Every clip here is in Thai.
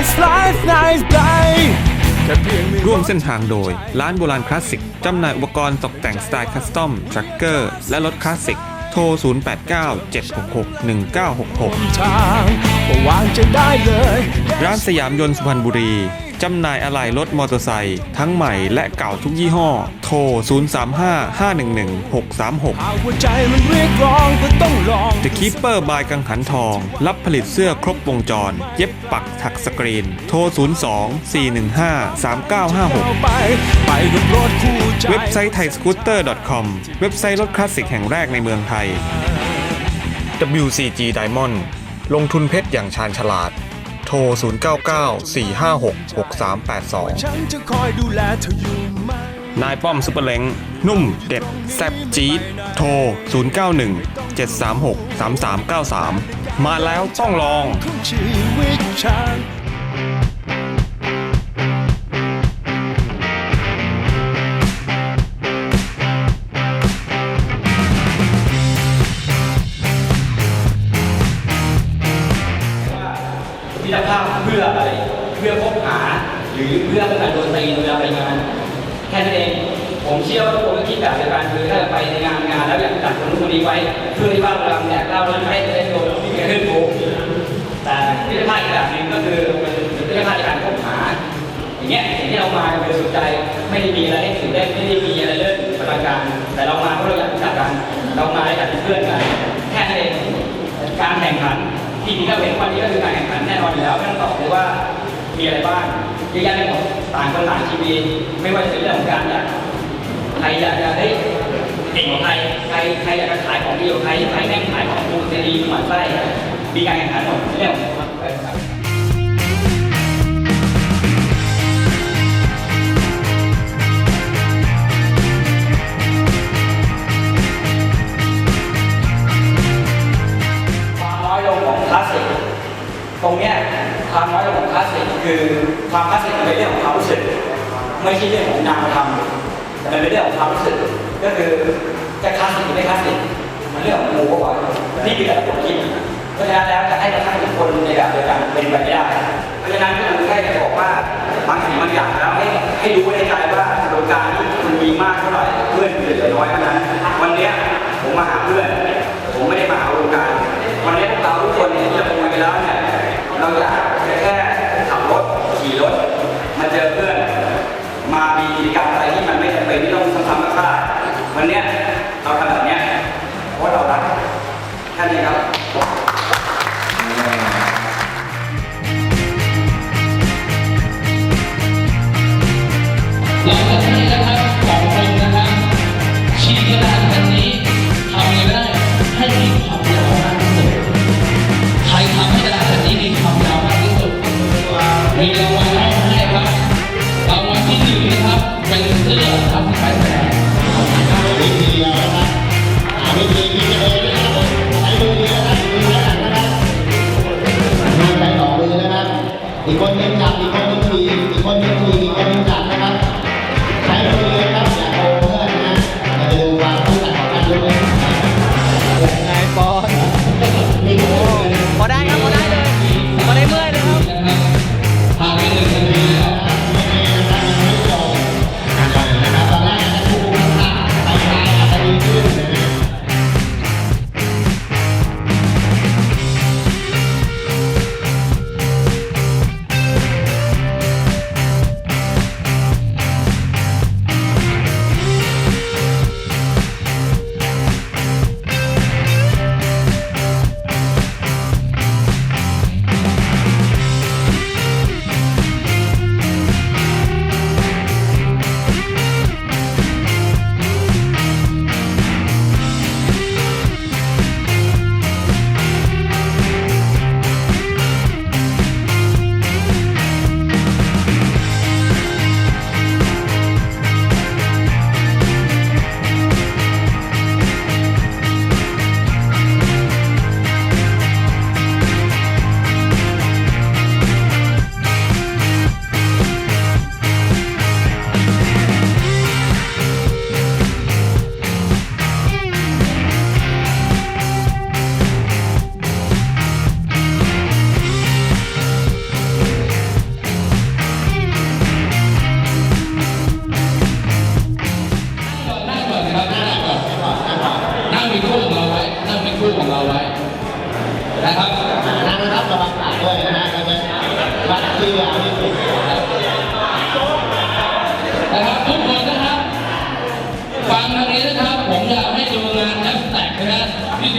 nice life nice day แค่เพียงมีร่วมเส้นทางโดย ร้านโบราณคลาสสิก จำหน่ายอุปกรณ์ตกแต่งสไตล์คัสตอมทรัคเกอร์ และรถคลาสสิก โทร 0897661966ทางก็วางจะได้เลยร้านสยามยนต์สุพรรณบุรี จำหน่ายอะไหล่รถมอเตอร์ไซค์ทั้งใหม่และเก่าทุกยี่ห้อ โทร 0355111636หากหัวใจมันเรียกร้องก็ต้องลอง The Keeper บายกังหันทอง รับผลิตเสื้อครบวงจร เย็บปักถักสกรีน โทร 02-415-3956ไปไปกับรถคู่ใจเว็บไซต์ไทยสกูตเตอร์ .com เว็บไซต์รถคลาสสิกแห่งแรกในเมืองไทย WCG Diamond ลงทุนเพชรอย่างชาญฉลาด โทร 0994566382นจะคอยดูแลเธออยู่ไหมนายป้อมซุปเปอร์เล้งนุ่มเด็ด แซ่บจี๊ด โทร 0917363393 มาแล้วต้องลอง ชื่อว่าทุกคนก็คิดแบบเดียวกันคือถ้าไปในงานงานแล้วอยากจัดคนนู้นคนนี้ไว้เพื่อที่ว่าเราแจกเล้าแล้วให้ได้โดนขึ้นโกแต่มิตรภาพอีกแบบนึงก็คือเป็นมิตรภาพในการพบหาอย่างเงี้ยสิ่งที่เรามาเป็นสุดใจไม่ได้มีอะไรให้ตื่นเต้ไม่ได้มีอะไรเรื่องประการ แต่เรามาเพราะเราอยากรู้จักกันเรามาอยากเป็นเพื่อนกันแค่นั้นเองการแข่งขันที่ที่เราเห็นวันนี้ก็คือการแข่งขันแน่นอนอยู่แล้วไม่ต้องตอบเลยว่ามีอะไรบ้างเยอะแยะไปหมดต่างคนต่างชีวิตไม่ว่าจะเป็นเรื่องของการอยาก ใครอยากจะได้เก่งของใครใครใครอยากจะขายของดีของใครใครแม่งขายของกูจะดีหมันไส้มีการแข่งขันหมดเรื่อง ก็คือจะคลาสสิกหรือไม่คลาสสิกมันเรื่องของหมู่ก็ว่านี่คือแต่ละคนคิดเพราะฉะนั้นแล้วจะให้เราทั้งทุกคนในแบบเดียวกันเป็นไปไม่ได้ เพราะฉะนั้นก็คือแค่จะบอกว่าบางสิ่งบางอย่างแล้วให้ให้รู้ไว้ในใจว่าโดยการที่มันมีมากเท่าไหร่เพื่อนเหลือน้อยเท่านั้น วันนี้ผมมาหาเพื่อน ผมไม่ได้มาหาโรงการ วันนี้พวกเรา หลั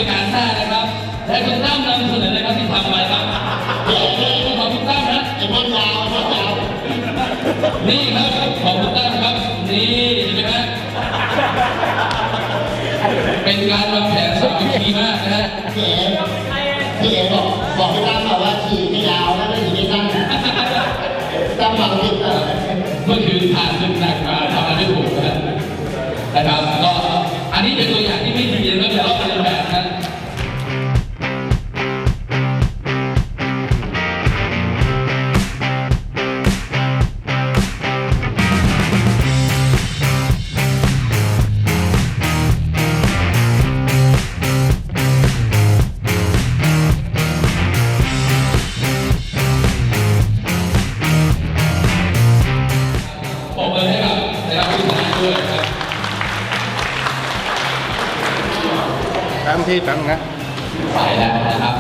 วิธีการท่านะครับให้คุณตั้มนำเสนอนะครับที่ทำไปครับเดี๋ยวขอบคุณตั้มนะไอ้พ่นยาวไอ้พ่นยาวนี่ครับขอบคุณตั้มครับ นี่เห็นไหมฮะเป็นการวางแผนสามัคคีมากนะฮะ ที่แป๊บนะไปแล้วนะครับ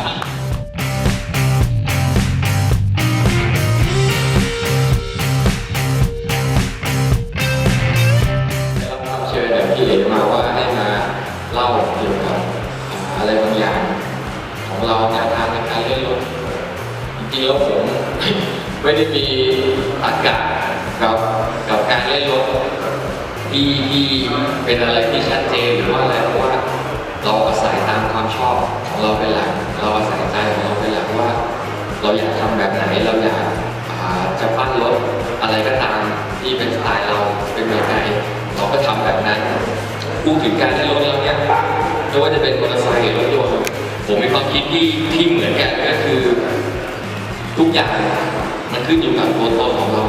ได้รับคำเชิญจากพี่เอ๋มาว่าให้มาเล่าเกี่ยวกับอะไรบางอย่าง ของเราแนวทางในการเล่นรถจริงๆแล้วผมไม่ได้มีตรรกะกับกับการเล่นรถที่ที่เป็นอะไรที่ชัดเจนหรือว่าอะไรเพราะว่า เราอาศัยตามความชอบของเราเป็นหลัก เราอาศัยใจของเราเป็นหลักว่า เราอยากทำแบบไหน เราอยากจะปั้นรถอะไรก็ตามที่เป็นสไตล์เราเป็นแบบไหนเราก็ทำแบบนั้นพูดถึงการเล่รถแล้วเนี่ยไม่ว่าจะเป็นมอเตอร์ไซค์หรือรถยนต์ผมมีความคิดที่ที่เหมือนกันก็คือ ทุกอย่างมันขึ้นอยู่กับตัวตนของเรา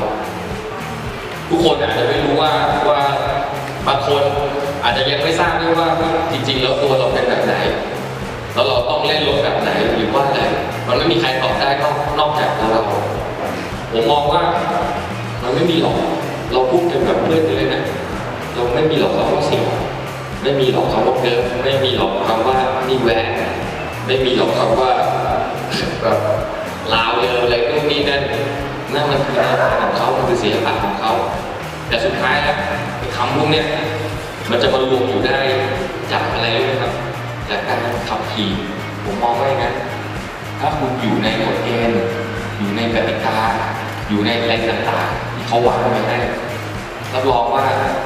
ทุกคนอาจจะไม่รู้ว่าว่าบางคน อาจจะยังไม่ทราบด้วยว่าจริงๆแล้วตัวเราเป็นแบบไหนแล้วเราต้องเล่นรถแบบไหนหรือว่าอะไรมันไม่มีใครตอบได้นอกนอกจากตัวเรา ผมมองว่ามันไม่มีหรอก เราพูดกันแบบเพื่อนเลยนะเราไม่มีหรอกคำว่าเสียไม่มีหรอกคำว่าเกินไม่มีหรอกคำว่านี่แหวนไม่มีหรอกคำว่าแบบลาวเลยอะไรนู่นนี่นั่นนั่นมันคือเนื้อหาของเขามันคือศิลปะของเขา แต่สุดท้ายแล้วคำพวกเนี้ย มันจะมารวมอยู่ได้จากอะไรรู้ไหมครับจากการขับขี่ ผมมองว่าอย่างนั้น ถ้าคุณอยู่ในกฎเกณฑ์อยู่ในกติกา อยู่ในอะไรต่างๆที่เขาวางไว้ให้รับรองว่า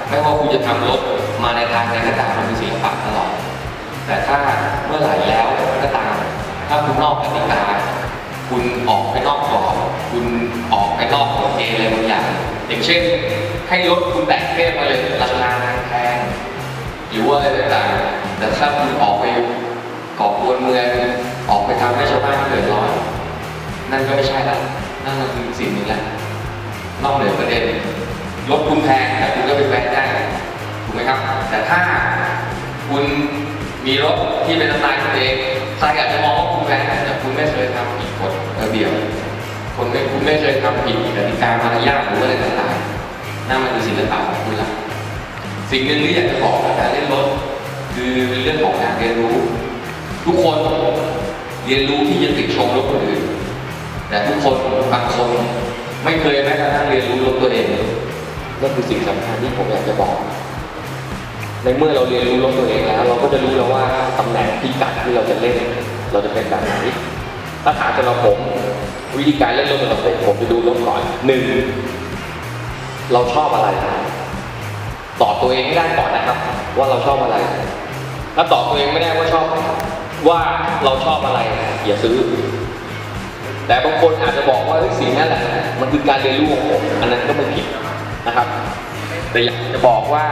ไม่ว่าคุณจะทำรถมาในทางไหนก็ตามมันเป็นศิลปะตลอด แต่ถ้าเมื่อไหร่แล้วก็ตาม ถ้าคุณนอกกติกา คุณออกไปนอกกรอบคุณออกไปนอกกฎเกณฑ์อะไรบางอย่างอย่างเช่น ให้รถคุณแตกเทพมาเลยราคาแพง หรือว่าอะไรต่างๆ แต่ถ้าคุณออกไปก่อกวนเมืองออกไปทำให้ชาวบ้านเดือดร้อนนั่นก็ไม่ใช่ละนั่นมันคือสิ่งหนี้แหละนอกเหนือประเด็นรถคุณแพงแต่คุณก็ไปแว้นได้ถูกไหมครับ แต่ถ้าคุณมีรถที่เป็นสไตล์ของตัวเองใครอาจจะมองว่าคุณแว้นแต่คุณไม่เคยทำผิดกฎระเบียบคนไม่คุณไม่เคยทำผิดกติกามารยาทหรืออะไรต่างๆนั่นมันคือศิลปะของคุณละ สิ่งหนึ่งที่อยากจะบอกกับการเล่นรถคือเรื่องของการเรียนรู้ ทุกคนเรียนรู้ที่จะติดชมรถคนอื่น แต่ทุกคนบางคนไม่เคยแม้กระทั่งเรียนรู้รถตัวเองนั่นคือสิ่งสำคัญที่ผมอยากจะบอก ในเมื่อเราเรียนรู้รถตัวเองแล้ว เราก็จะรู้แล้วว่าตำแหน่งพิกัดที่เราจะเล่น เราจะเป็นแบบไหนถ้าถามสำหรับผมวิธีการเล่นรถสำหรับผมผมจะดูรถก่อนหนึ่งเราชอบอะไร ตอบตัวเองไม่ได้ก่อนนะครับ ว่าเราชอบอะไร ถ้าตอบตัวเองไม่ได้ว่าชอบว่าเราชอบอะไรอย่าซื้อ แต่บางคนอาจจะบอกว่าสิ่งนั้นแหละมันคือการเรียนรู้ของผมอันนั้นก็ไม่ผิดนะครับ แต่อยากจะบอกว่า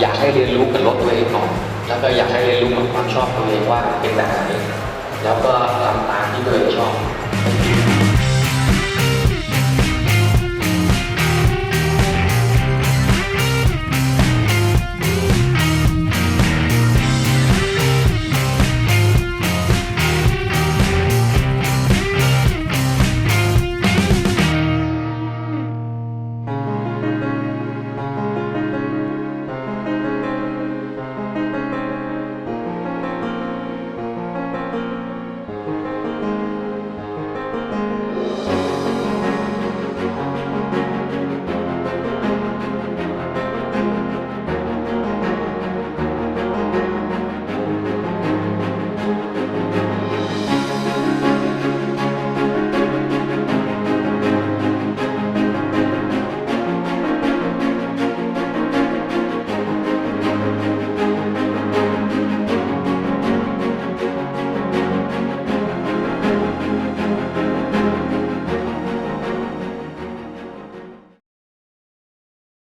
อยากให้เรียนรู้กับรถตัวเองก่อนแล้วก็อยากให้เรียนรู้กับความชอบตัวเองว่าเป็นแบบไหนแล้วก็ทำตามที่ตัวเองชอบ